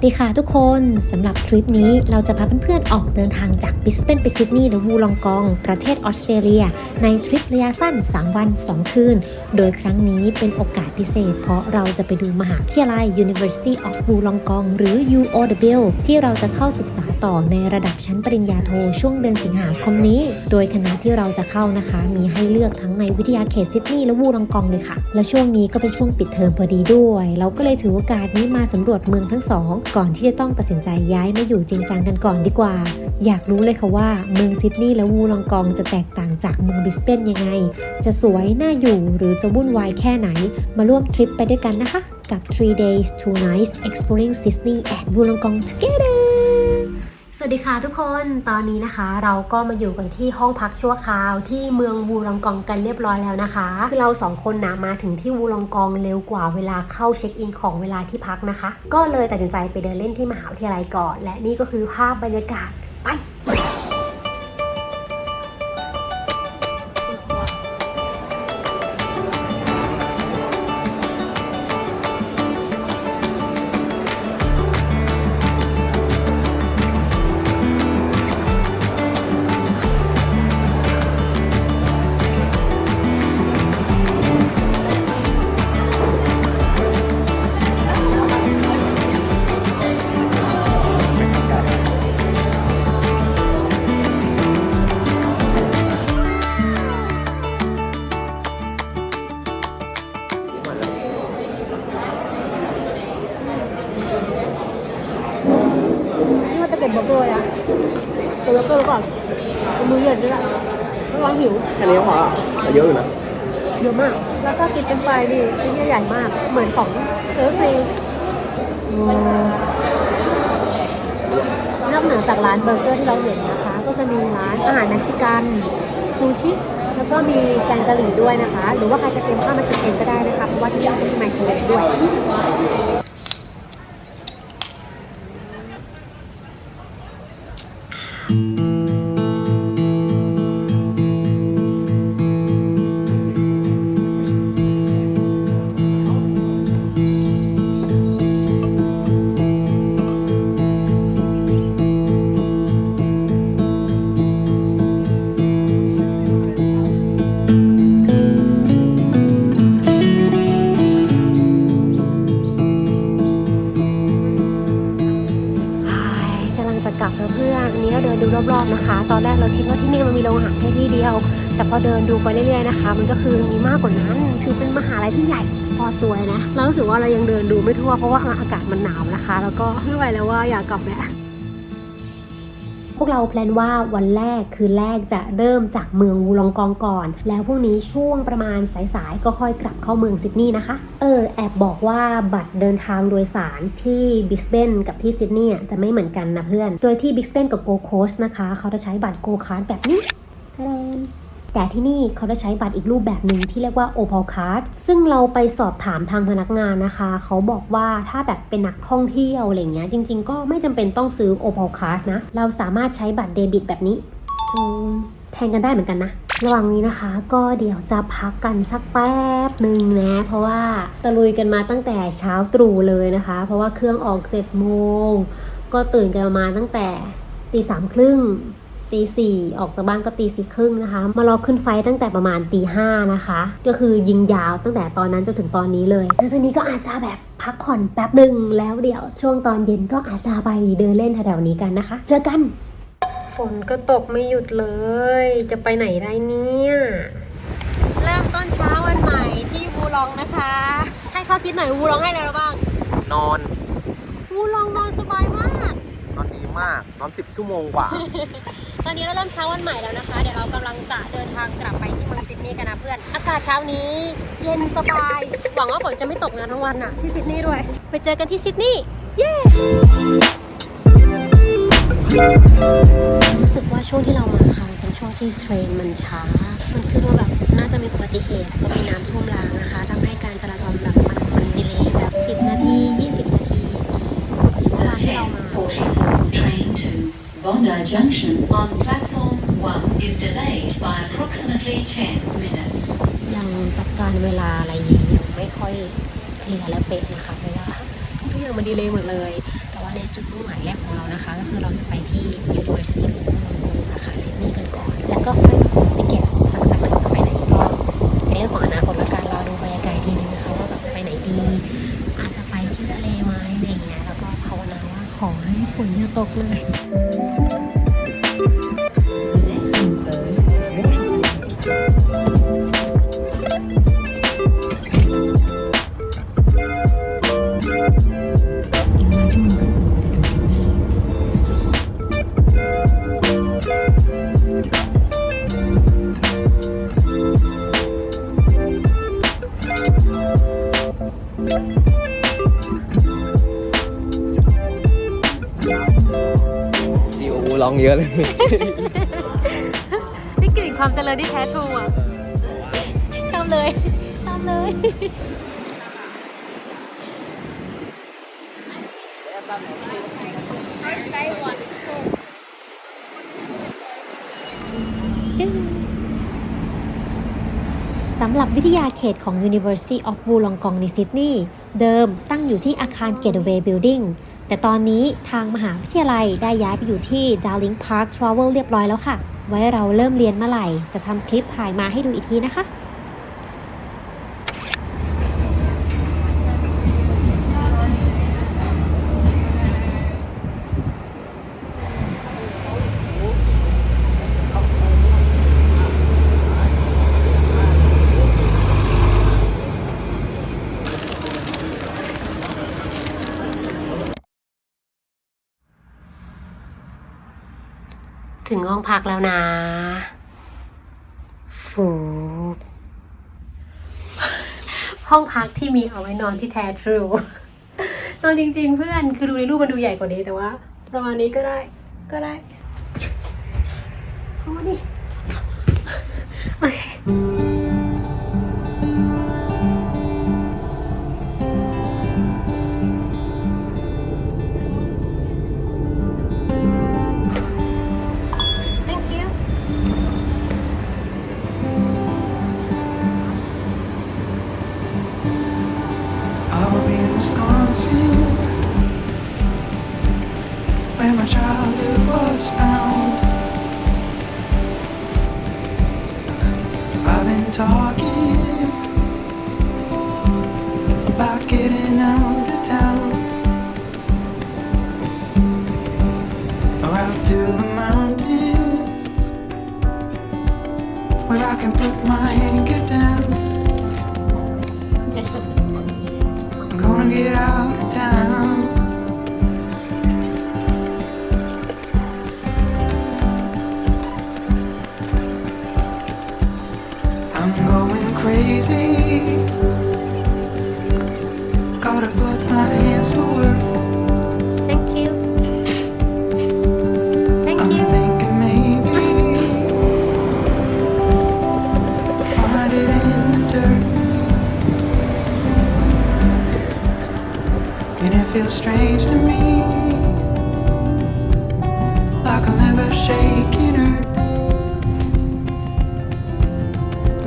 วัสดีค่ะทุกคนสำหรับทริปนี้เราจะพาเพื่อนๆออกเดินทางจากบิสเบนไปซิดนีย์และวูลองกอง ประเทศออสเตรเลีย ในทริประยะสั้น 3 วัน 2 คืน โดยครั้งนี้เป็นโอกาสพิเศษ เพราะเราจะไปดูมหาวิทยาลัย University of Wollongong หรือ UOW ที่เราจะเข้าศึกษาต่อในระดับชั้นปริญญาโทช่วงเดือนสิงหาคมนี้ โดยคณะที่เราจะเข้านะคะ มีให้เลือกทั้งในวิทยาเขตซิดนีย์และวูลองกองเลยค่ะและช่วงนี้ก็เป็นช่วงปิดเทอมพอดีด้วย เราก็เลยถือโอกาสนี้มาสำรวจเมืองทั้งสองก่อนที่จะต้องตัดสินใจย้ายมาอยู่จริงจังกันก่อนดีกว่า อยากรู้เลยค่ะว่าเมืองซิดนีย์และวูลองกองจะแตกต่างจากเมืองบิสเบนยังไง จะสวยน่าอยู่หรือจะวุ่นวายแค่ไหน มาร่วมทริปไปด้วยกันนะคะ กับ 3 days 2 nights exploring Sydney and Wollongong together สวัสดีค่ะทุกคน ตอนนี้นะคะ เราก็มาอยู่กันที่ห้องพักชั่วคราวที่เมืองวูลองกองกันเรียบร้อยแล้วนะคะคือเราสองคนนะมาถึงที่วูลองกองเร็วกว่าเวลาเข้าเช็คอินของเวลาที่พักนะคะ ก็เลยตัดสินใจไปเดินเล่นที่มหาวิทยาลัยก่อน และนี่ก็คือภาพบรรยากาศไป นี้ก็พอละแต่เยอะอยู่นะเยอะมากเราชอบกินเป็นไฟรายดิชิ้นใหญ่ๆมาก เหมือนของเซิร์ฟเวย์นอกเหนือจากร้านเบอร์เกอร์ที่เราเห็นนะคะ ก็จะมีร้านอาหารเม็กซิกันซูชิแล้วก็มีแกงกะหรี่ด้วยนะคะ หรือว่าใครจะเตรียมข้าวมากินเองก็ได้นะคะเพราะว่าที่นี่เขามีไมโครเวฟด้วยก รอบๆนะคะ ตอนแรกเราคิดว่าที่นี่มันมีโรงอาหารแค่ที่เดียว แต่พอเดินดูไปเรื่อยๆนะคะ มันก็คือมีมากกว่านั้นคือเป็นมหาลัยที่ใหญ่พอตัวนะเรารู้สึกว่าเรายังเดินดูไม่ทั่วเพราะว่าอากาศมันหนาวนะคะ แล้วก็ไม่ไหวแล้วว่าอยากกลับแล้ว พวกเราแพลนว่าวันแรกคืนแรกจะเริ่มจากเมืองวูลองกองก่อน แล้วพรุ่งนี้ช่วงประมาณสายๆก็ค่อยกลับเข้าเมืองซิดนีย์นะคะ เออแอบบอกว่าบัตรเดินทางโดยสารที่บิสเบนกับที่ซิดนีย์จะไม่เหมือนกันนะเพื่อน โดยที่บิสเบนกับโกโคสนะคะ เขาจะใช้บัตรโกคาร์ดแบบนี้ แต่ที่นี่เขาจะใช้บัตรอีกรูปแบบหนึ่งที่เรียกว่า Opal Card ซึ่งเราไปสอบถามทางพนักงานนะคะ เขาบอกว่าถ้าแบบเป็นนักท่องเที่ยวอะไรเงี้ยจริง ๆ ก็ไม่จำเป็นต้องซื้อ Opal Card นะ เราสามารถใช้บัตรเดบิตแบบนี้แทนกันได้เหมือนกันนะ ระหว่างนี้นะคะ ก็เดี๋ยวจะพักกันสักแป๊บหนึ่งนะ เพราะว่าตะลุยกันมาตั้งแต่เช้าตรู่เลยนะคะ เพราะว่าเครื่องออก7จ็ดโมง ก็ตื่นกันมาตั้งแต่ตีสามครึ่ง ตีสี่ออกจากบ้านก็ตีสี่ครึ่งนะคะ มารอขึ้นไฟตั้งแต่ประมาณตีห้านะคะ ก็คือยิงยาวตั้งแต่ตอนนั้นจนถึงตอนนี้เลยแล้วจากนี้ก็อาจจะแบบพักผ่อนแป๊บหนึ่งแล้วเดี๋ยว ช่วงตอนเย็นก็อาจจะไปเดินเล่นแถวๆนี้กันนะคะ เจอกัน ฝนก็ตกไม่หยุดเลย จะไปไหนได้เนี่ยเริ่มต้นเช้าวันใหม่ที่วูลองนะคะ ให้ข้อคิดหน่อยวูลองให้อะไรเราบ้าง นอน วูลองนอนสบายมาก นอนดีมาก นอนสิบชั่วโมงกว่า ตอนนี้เราเริ่มเช้าวันใหม่แล้วนะคะ เดี๋ยวเรากำลังจะเดินทางกลับไปที่เมืองซิดนีย์กันนะเพื่อน อากาศเช้านี้ เย็นสบาย หวังว่าฝนจะไม่ตกนะทั้งวันน่ะที่ซิดนีย์ด้วย ไปเจอกันที่ซิดนีย์ เย้รู้สึกว่าช่วงที่เรามาค่ะเป็นช่วงที่เทรนมันช้า มันคือว่าแบบน่าจะมีอุบัติเหตุแล้วก็มีน้ำท่วมรางน Junction on platform 1 is delayed by approximately 10 minutes. ยังจัดการเวลาอะไรยังไม่ค่อยเคลียร์และเป๊ะนะคะ เพราะว่าทุกอย่างมันดีเลยหมดเลย แต่ว่าในจุดมุ่งหมายแรกของเรานะคะ ก็คือเราจะไปที่ University of Wollongong สาขาซิดนีย์กันก่อน แล้วก็ค่อยไปเก็บหลังจากนั้นจะไปไหนก็เป็นเรื่องของอนาคตละกันราดูบรรยากาศอีกทีนึงนะคะว่าแบบจะไปไหนดี อาจจะไปที่ทะเลไหมอะไรเงี้ยแล้วก็ภาวนาว่าขอให้ฝนอย่าตกเลย ร้องเยอะเลยได้กลิ่นความเจริญที่แท้ทรูอะ ชอบเลย ชอบเลย สำหรับวิทยาเขตของ University of Wollongong ในซิดนีย์เดิมตั้งอยู่ที่อาคาร Gateway Building แต่ตอนนี้ทางมหาวิทยาลัยได้ย้ายไปอยู่ที่ Darling Park Travel เรียบร้อยแล้วค่ะ ไว้เราเริ่มเรียนเมื่อไหร่ จะทำคลิปถ่ายมาให้ดูอีกทีนะคะ ถึงห้องพักแล้วนะฟูบห้องพักที่มีเอาไว้นอนที่แท้ทรูนอนจริง ๆ เพื่อนคือดูในรูปมันดูใหญ่กว่านี้แต่ว่า ประมาณนี้ก็ได้ก็ได้ห้องนี้โอเค I'm going crazy. Gotta put my hands to work. thank you thank I'm you thinking maybe find it in the dirt. And it feels strange to me, like I'll never shake in earth.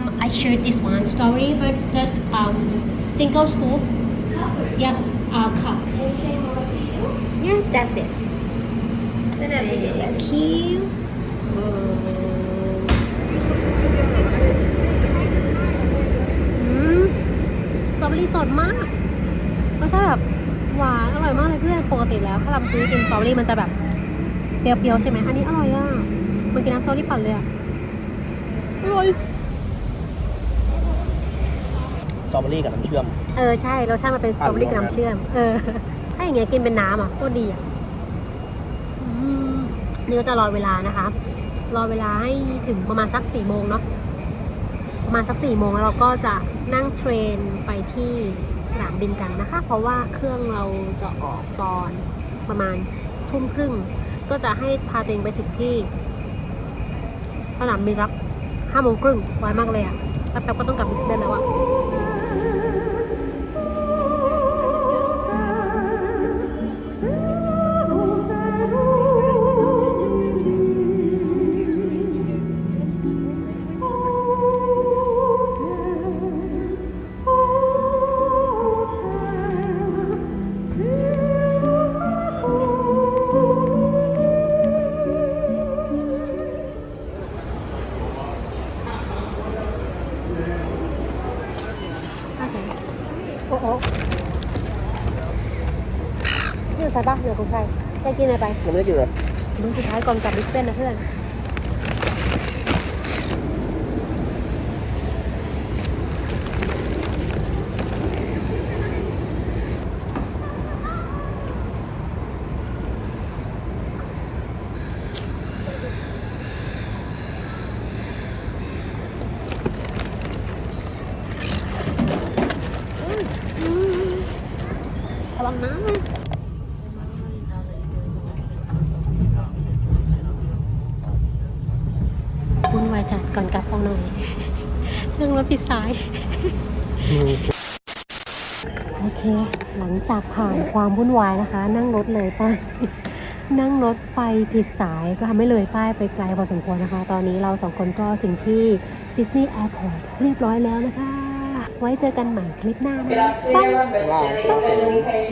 Um, I shared this one story, but just um, single scoop. Yeah, uh, cup. Yeah, that's it. Thank you. Oh. สดมากรสชาติแบบหวานอร่อยมากเลยเพื่อน ปกติแล้วถ้าเราซื้อกินสตรอเบอรี่มันจะแบบเปรี้ยวๆใช่ไหม อันนี้อร่อยอะ มันกินน้ำสตรอเบอรี่ปั่นเลยอะ อร่อย สตรอเบอรี่กับน้ำเชื่อม เออใช่รสชาติมันเป็นสตรอเบอรี่กับน้ำเชื่อม เออ ถ้าอย่างเงี้ยกินเป็นน้ำอะโคตรดีอะอืมนี่ก็จะรอเวลานะคะ รอเวลาให้ถึงประมาณสักสี่โมงเนาะ ประมาณสักสี่โมงแล้วเราก็จะนั่งเทรนไปที่สนามบินกันนะคะ เพราะว่าเครื่องเราจะออกตอนประมาณทุ่มครึ่ง ก็จะให้พาตัวเองไปถึงที่สนามบินรับห้าโมงครึ่งไวมากเลยอะแป๊บๆก็ต้องกลับบิสเบนแล้วอะโใส่ปะเดี๋ยวคุณใครจะกินอะไรไปยังไม่ได้กินเลยดูสุดท้ายก่อนกลับบิสเบนนะเพื่อน ระวังน้ำนะวุ่นวาย จัดก่อนกลับเอาหน่อยนั่งรถผิดสาย โอเค หลังจากผ่านความวุ่นวายนะคะ นั่งรถเลยป้ายนั่งรถไฟผิดสายก็ทำให้เลยป้ายไปไกลพอสมควรนะคะ ตอนนี้เราสองคนก็ถึงที่ซิดนีย์แอร์พอร์ตเรียบร้อยแล้วนะคะ ไว้เจอกันใหม่คลิปหน้านะบ๊ายบาย